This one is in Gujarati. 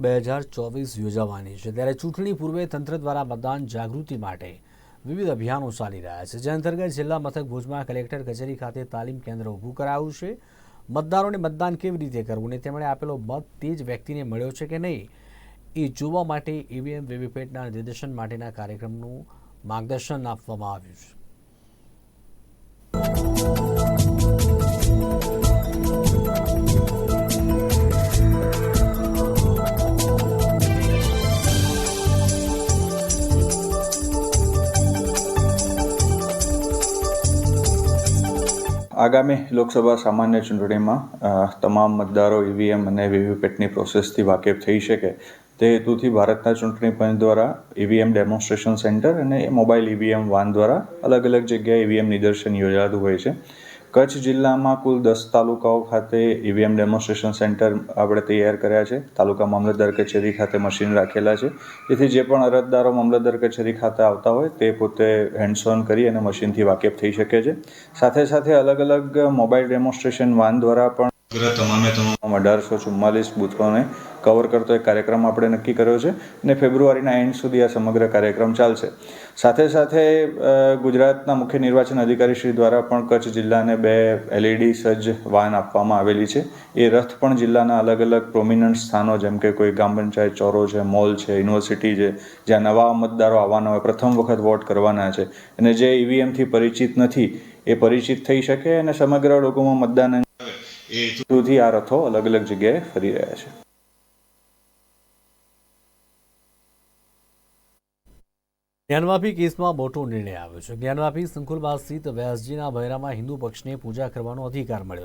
બે હજાર ચોવીસ યોજાવાની છે. ત્યારે ચૂંટણી પૂર્વે તંત્ર દ્વારા મતદાન જાગૃતિ માટે વિવિધ અભિયાનો ચાલી રહ્યા છે. જે અંતર્ગત જિલ્લા મથક ભુજમાં કલેક્ટર કચેરી ખાતે તાલીમ કેન્દ્ર ઊભું કરાયું છે. મતદારોને મતદાન કેવી રીતે કરવું અને તેમણે આપેલો મત તે જ વ્યક્તિને મળ્યો છે કે નહીં, એ જોવા માટે ઈવીએમ, વીવીપેટના નિર્દેશન માટેના કાર્યક્રમનું માર્ગદર્શન આપવામાં આવ્યું છે. આગામી લોકસભા સામાન્ય ચૂંટણીમાં તમામ મતદારો ઈવીએમ અને વીવીપેટની પ્રોસેસથી વાકેફ થઈ શકે. તે હેતુથી ભારતના ચૂંટણી પંચ દ્વારા ઈવીએમ ડેમોન્સ્ટ્રેશન સેન્ટર અને મોબાઈલ ઈવીએમ વાન દ્વારા અલગ અલગ જગ્યાએ ઈવીએમ નિદર્શન યોજાતું હોય છે. કચ્છ જિલ્લામાં કુલ દસ તાલુકાઓ ખાતે ઈવીએમ ડેમોન્સ્ટ્રેશન સેન્ટર આપણે તૈયાર કર્યા છે. તાલુકા મામલતદાર કચેરી ખાતે મશીન રાખેલા છે. જેથી જે પણ અરજદારો મામલતદાર કચેરી ખાતે આવતા હોય તે પોતે હેન્ડ્સ ઓન કરી અને મશીનથી વાકેફ થઈ શકે છે. સાથે સાથે અલગ અલગ મોબાઈલ ડેમોન્સ્ટ્રેશન વાન દ્વારા પણ તમામે તમામ અઢારસો ચુમ્માલીસ બૂથોને કવર કરતો એક કાર્યક્રમ આપણે નક્કી કર્યો છે અને ફેબ્રુઆરીના એન્ડ સુધી આ સમગ્ર કાર્યક્રમ ચાલશે. સાથે સાથે ગુજરાતના મુખ્ય નિર્વાચન અધિકારી શ્રી દ્વારા પણ કચ્છ જિલ્લાને બે એલઈડી સજ્જ વાન આપવામાં આવેલી છે. એ રથ પણ જિલ્લાના અલગ અલગ પ્રોમિનન્ટ સ્થાનો, જેમ કે કોઈ ગ્રામ પંચાયત, ચોરો છે, મોલ છે, યુનિવર્સિટી છે, જ્યાં નવા મતદારો આવવાના હોય, પ્રથમ વખત વોટ કરવાના છે. અને જે ઈવીએમથી પરિચિત નથી, એ પરિચિત થઈ શકે અને સમગ્ર લોકોમાં મતદાન એ સુધી આ રથો અલગ અલગ જગ્યાએ ફરી રહ્યા છે. જ્ઞાનવાપી કેસમાં મોટો નિર્ણય આવ્યો છે. જ્ઞાનવાપી સંકુલમાં સ્થિત વ્યાસજીના ભૈરામાં હિન્દુ પક્ષને પૂજા કરવાનો અધિકાર મળ્યો.